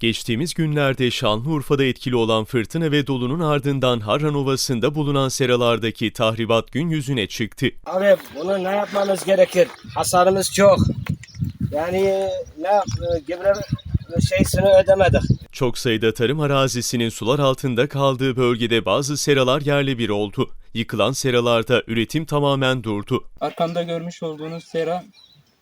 Geçtiğimiz günlerde Şanlıurfa'da etkili olan fırtına ve dolunun ardından Harran Ovası'nda bulunan seralardaki tahribat gün yüzüne çıktı. Abi bunu ne yapmamız gerekir? Hasarımız çok. Yani ne yap, gübre şeysini ödemedik. Çok sayıda tarım arazisinin sular altında kaldığı bölgede bazı seralar yerle bir oldu. Yıkılan seralarda üretim tamamen durdu. Arkamda görmüş olduğunuz sera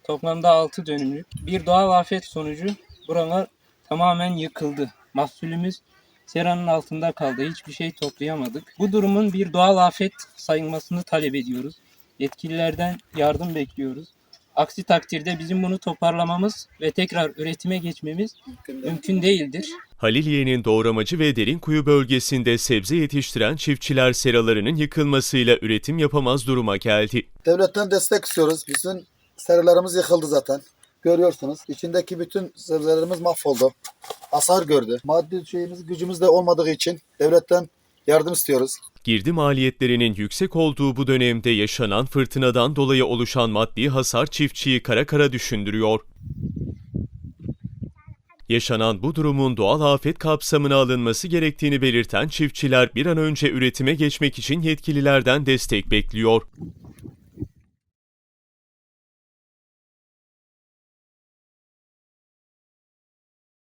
toplamda 6 dönümlük. Bir doğal afet sonucu buralar tamamen yıkıldı. Mahsulümüz seranın altında kaldı. Hiçbir şey toplayamadık. Bu durumun bir doğal afet sayılmasını talep ediyoruz. Yetkililerden yardım bekliyoruz. Aksi takdirde bizim bunu toparlamamız ve tekrar üretime geçmemiz mümkün değildir. Haliliye'nin Doğramacı ve Derinkuyu bölgesinde sebze yetiştiren çiftçiler seralarının yıkılmasıyla üretim yapamaz duruma geldi. Devletten destek istiyoruz. Bizim serilerimiz yıkıldı zaten. Görüyorsunuz. İçindeki bütün sebzelerimiz mahvoldu. Hasar gördü. Maddi şeyimiz, gücümüz de olmadığı için devletten yardım istiyoruz. Girdi maliyetlerinin yüksek olduğu bu dönemde yaşanan fırtınadan dolayı oluşan maddi hasar çiftçiyi kara kara düşündürüyor. Yaşanan bu durumun doğal afet kapsamına alınması gerektiğini belirten çiftçiler bir an önce üretime geçmek için yetkililerden destek bekliyor.